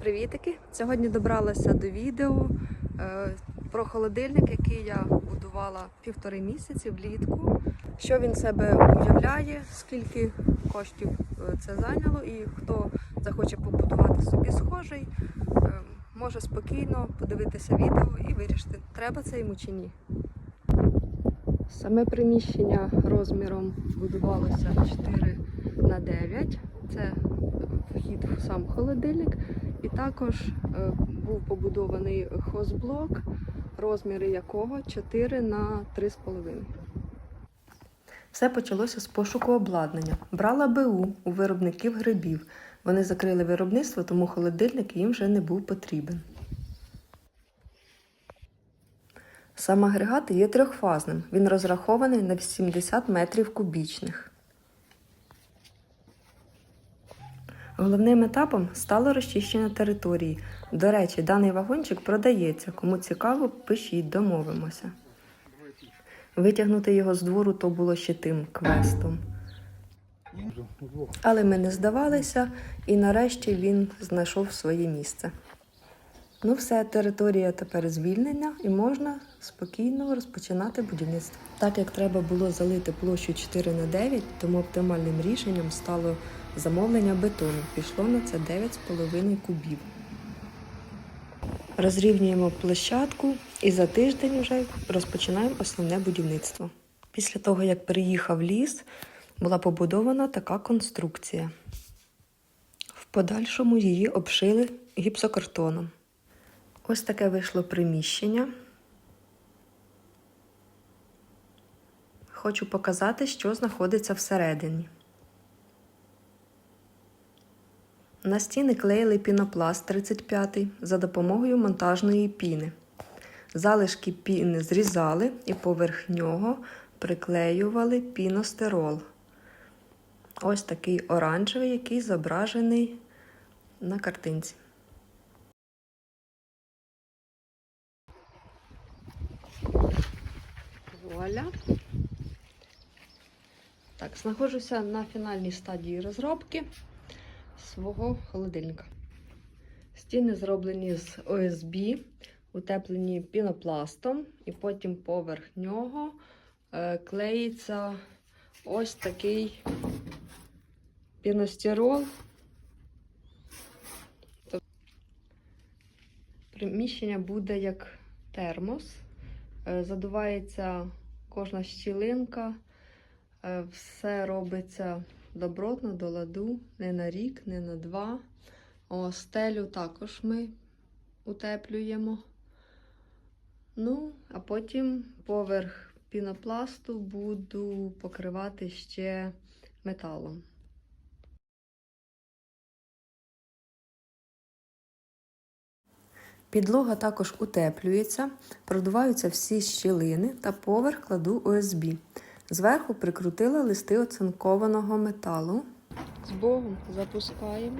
Привітики! Сьогодні добралася до відео е, про холодильник, який я будувала півтори місяці влітку. Що він себе уявляє, скільки коштів е, це зайняло, і хто захоче побудувати собі схожий, е, може спокійно подивитися відео і вирішити, треба це йому чи ні. Саме приміщення розміром будувалося 4 на 9. Це вхід в сам холодильник. І також е, був побудований хозблок, розміри якого 4 на 3,5. Все почалося з пошуку обладнання. Брала БУ у виробників грибів. Вони закрили виробництво, тому холодильник їм вже не був потрібен. Сам агрегат є трьохфазним. Він розрахований на 80 метрів кубічних. Головним етапом стало розчищення території. До речі, даний вагончик продається. Кому цікаво, пишіть, домовимося. Витягнути його з двору то було ще тим квестом. Але ми не здавалися, і нарешті він знайшов своє місце. Ну, все, територія тепер звільнена і можна спокійно розпочинати будівництво. Так як треба було залити площу 4 на 9, тому оптимальним рішенням стало замовлення бетону. Пішло на це 9,5 кубів. Розрівнюємо площадку і за тиждень вже розпочинаємо основне будівництво. Після того, як переїхав ліс, була побудована така конструкція. В подальшому її обшили гіпсокартоном. Ось таке вийшло приміщення. Хочу показати, що знаходиться всередині. На стіни клеїли пінопласт 35 за допомогою монтажної піни. Залишки піни зрізали і поверх нього приклеювали піностерол. Ось такий оранжевий, який зображений на картинці. Вуаля. Так, знаходжуся на фінальній стадії розробки свого холодильника. Стіни зроблені з ОСБ, утеплені пінопластом, і потім поверх нього е, клеїться ось такий піностирол. Тобто Приміщення буде як термос. Е, Задувається кожна щілинка, е, все робиться добротно до ладу, не на рік, не на два. О, стелю також ми утеплюємо. Ну, а потім поверх пінопласту буду покривати ще металом. Підлога також утеплюється, продуваються всі щілини та поверх кладу ОСБ. Зверху прикрутила листи оцинкованого металу. З Богом запускаємо.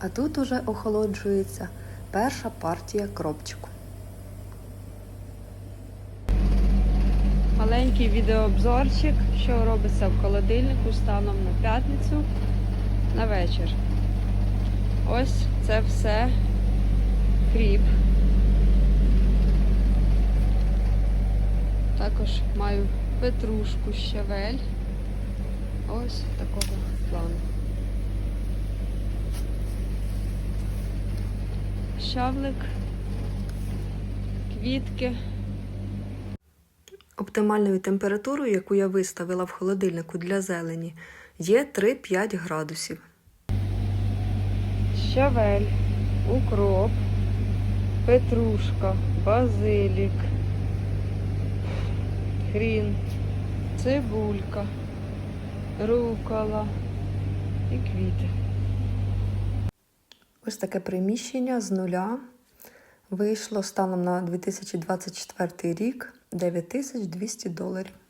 А тут уже охолоджується перша партія кропчику. Маленький відеообзорчик, що робиться в холодильнику станом на п'ятницю на вечір. Ось це все кріп. Також маю петрушку щавель. Ось такого плану. Щавлик, квітки. Оптимальною температурою, яку я виставила в холодильнику для зелені, є 3-5 градусів. Щавель, укроп, петрушка, базилік, хрін, цибулька, рукола і квіти. Ось таке приміщення з нуля вийшло станом на 2024 рік 9200 доларів.